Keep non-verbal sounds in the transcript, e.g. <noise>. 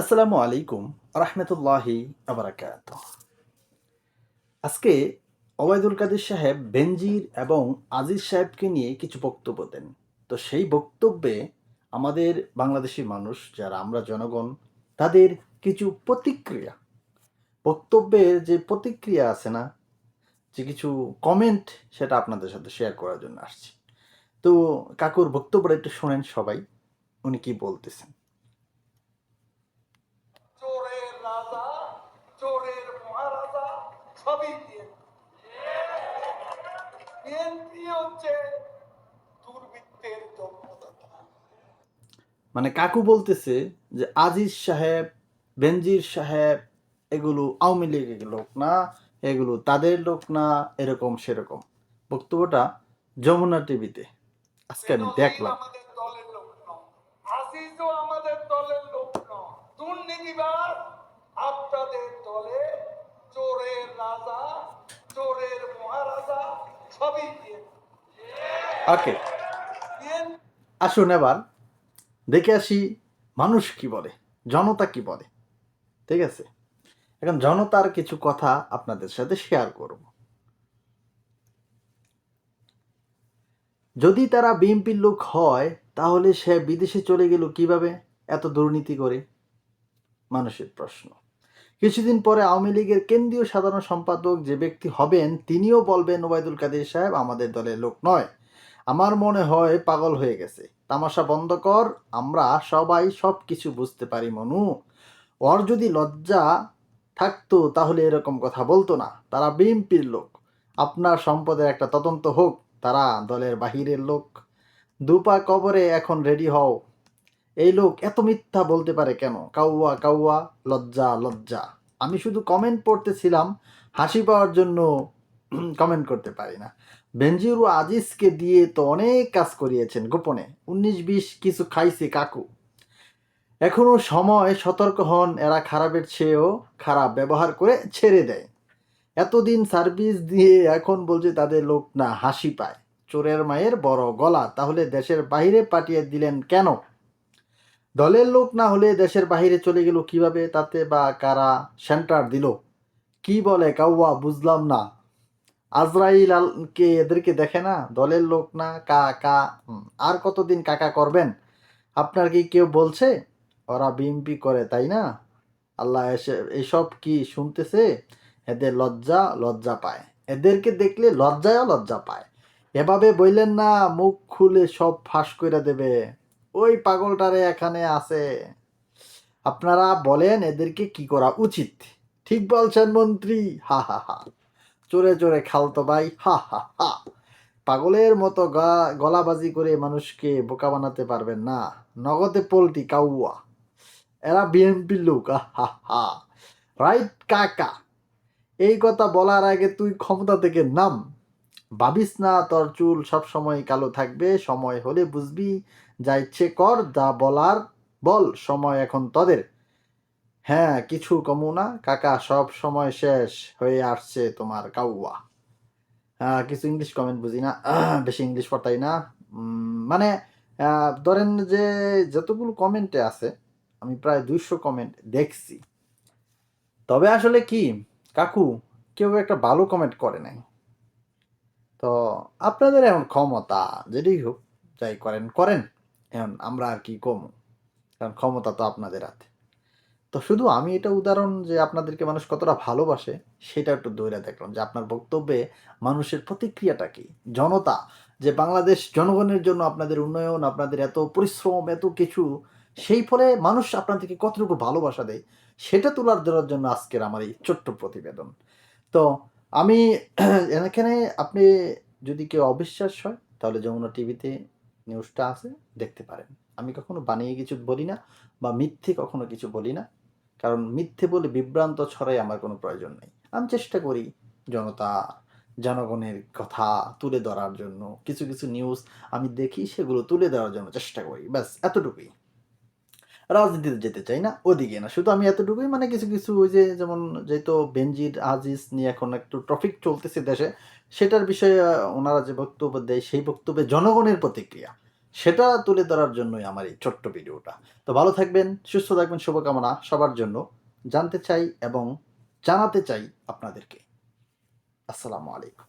আসসালামু আলাইকুম রহমতুল্লাহি আবরাকাত। আজকে ওবায়দুল কাদের সাহেব, বেনজির এবং আজিজ সাহেবকে নিয়ে কিছু বক্তব্য দেন। তো সেই বক্তব্যে আমাদের বাংলাদেশি মানুষ, যারা আমরা জনগণ, তাদের কিছু প্রতিক্রিয়া। বক্তব্যের যে প্রতিক্রিয়া আছে না, যে কিছু কমেন্ট সেটা আপনাদের সাথে শেয়ার করার জন্য আসছি। তো কাকুর বক্তব্যটা একটু শোনেন সবাই, উনি কি বলতেছেন চোরের রাজা চোরের মহারাজা সবই বিএনপি হচ্ছে দুর্বৃত্তের জন্মদাতা মানে কাকু বলতেছে যে আজিজ সাহেব বেনজির সাহেব এগুলো আওয়ামী লীগের লোক না এগুলো তাদের লোক না এরকম সেরকম। বক্তব্যটা যমুনা টিভিতে। আজকে আমি দেখলাম। আমাদের দলের লোক নয় দলের দুর্নীতিবাদ আপনাদের দলে ওকে, আসুন এবার দেখে আসি মানুষ কি বলে, জনতা কি বলে, ঠিক আছে? এখন জনতার কিছু কথা আপনাদের সাথে শেয়ার করব। যদি তারা বিএনপির লোক হয়, তাহলে সে বিদেশে চলে গেল কীভাবে? এত দুর্নীতি করে? মানুষের প্রশ্ন। কিছুদিন পরে আওয়ামী লীগের কেন্দ্রীয় সাধারণ সম্পাদক যে ব্যক্তি হবেন, তিনিও বলবেন, ওবায়দুল কাদের সাহেব আমাদের দলের লোক নয়। আমার মনে হয় পাগল হয়ে গেছে। তামাশা বন্ধ কর, আমরা সবাই সব কিছু বুঝতে পারি, মনু। ওর যদি লজ্জা থাকতো, তাহলে এরকম কথা বলতো না। তারা বিএনপির লোক। আপনার সম্পদের একটা তদন্ত হোক। তারা দলের বাহিরের লোক। দুপা কবরে এখন রেডি হও। এই লোক এত মিথ্যা বলতে পারে কেন? কাউয়া কাউয়া, লজ্জা লজ্জা। আমি শুধু কমেন্ট পড়তেছিলাম, হাসি পাওয়ার জন্য কমেন্ট করতে পারি না। বেনজিরু আজিজকে দিয়ে তো অনেক কাজ করিয়েছেন গোপনে। উনিশ বিশ কিছু খাইছে কাকু। এখনও সময় সতর্ক হন, এরা খারাপের চেয়েও খারাপ ব্যবহার করে ছেড়ে দেয়। এতদিন সার্ভিস দিয়ে এখন বলছে তাদের লোক না, হাসি পায়। চোরের মায়ের বড় গলা, তাহলে দেশের বাইরে পাঠিয়ে দিলেন কেন? দলের লোক না হলে দেশের বাইরে চলে গেল কীভাবে, তাতে বা কারা সেন্টার দিল? কি বলে কাউয়া, বুঝলাম না। আজরাইল কে এদেরকে দেখে না? দলের লোক না? কা কা আর কতদিন কাকা করবেন? আপনার কি কেউ বলছে? ওরা বিএমপি করে, তাই না? আল্লাহ এসে, এসব কি শুনতেছে? এদের লজ্জা লজ্জা পায়। এদেরকে দেখলে লজ্জায়ও লজ্জা পায়। এভাবে বললেন না, মুখ খুলে সব ফাঁস করে দেবে। ওই পাগলটারে এখানে আছে। আপনারা বলেন এদেরকে কি করা উচিত। ঠিক বলছেন মন্ত্রী। হা হা হা। চোরে চোরে খালতো ভাই। হা হা হা। পাগলের মতো গা- গলাবাজি করে মানুষকে বোকা বানাতে পারবেন না। নগদে পোলটি, কাউয়া। এরা বিএনপির লোক। হা হা। রাইট, কাকা। এই কথা বলার আগে তুই ক্ষমতা থেকে নাম। ভাবিস না, তোর চুল সবসময় কালো থাকবে। সময় হলে বুঝবি। যা ইচ্ছে কর, যা বলার বল, সময় এখন তোদের। হ্যাঁ কিছু কমু না, কাকা, সব সময় শেষ হয়ে আসছে তোমার কাউয়া। কিছু ইংলিশ কমেন্ট বুঝি না, <clears throat> বেশি ইংলিশ পড়তাই না। মানে ধরেন যে যতগুলো কমেন্টে আছে, আমি প্রায় দুইশো কমেন্ট দেখছি। তবে আসলে কি, কাকু, কেউ একটা ভালো কমেন্ট করে নাই। তো আপনাদের এমন ক্ষমতা, যেটাই হোক, যাই করেন করেন। এখন আমরা আর কি কম? কারণ ক্ষমতা তো আপনাদের হাতে। তো শুধু আমি এটা উদাহরণ যে আপনাদেরকে মানুষ কতটা ভালোবাসে, সেটা একটু দৈরা দেখলাম যে আপনার বক্তব্যে মানুষের প্রতিক্রিয়াটা কি? জনতা, যে বাংলাদেশ জনগণের জন্য আপনাদের উন্নয়ন, আপনাদের এত পরিশ্রম, এত কিছু, সেই ফলে মানুষ আপনাদেরকে কতটুকু ভালোবাসা দেয়, সেটা তোলার দেওয়ার জন্য আজকের আমার এই ছোট্ট প্রতিবেদন। তো আমি <clears throat> এখানে আপনি যদি কেউ অবিশ্বাস হয়, তাহলে যমুনা টিভিতে নিউজটা আছে, দেখতে পারেন। আমি কখনো বানিয়ে কিছু বলি না বা মিথ্যে কখনো কিছু বলি না, কারণ মিথ্যে বলে বিভ্রান্ত ছড়াই আমার কোনো প্রয়োজন নেই। আমি চেষ্টা করি জনতা, জনগণের কথা তুলে ধরার জন্য। কিছু কিছু নিউজ আমি দেখি, সেগুলো তুলে ধরার জন্য চেষ্টা করি। ব্যাস, এতটুকুই। রাজনীতিতে যেতে চাই না, ওদিকে না। শুধু আমি এতটুকুই মানে কিছু কিছু ওই যে, যেমন যেহেতু বেনজির, আজিজ নিয়ে এখন একটু ট্রফিক চলতেছে দেশে, সেটার বিষয়ে ওনারা যে বক্তব্য দেয়, সেই বক্তব্যে জনগণের প্রতিক্রিয়া, সেটা তুলে ধরার জন্যই আমার এই ছোট্ট ভিডিওটা। তো ভালো থাকবেন, সুস্থ থাকবেন, শুভকামনা সবার জন্য। জানতে চাই এবং জানাতে চাই আপনাদেরকে। আসসালামু আলাইকুম।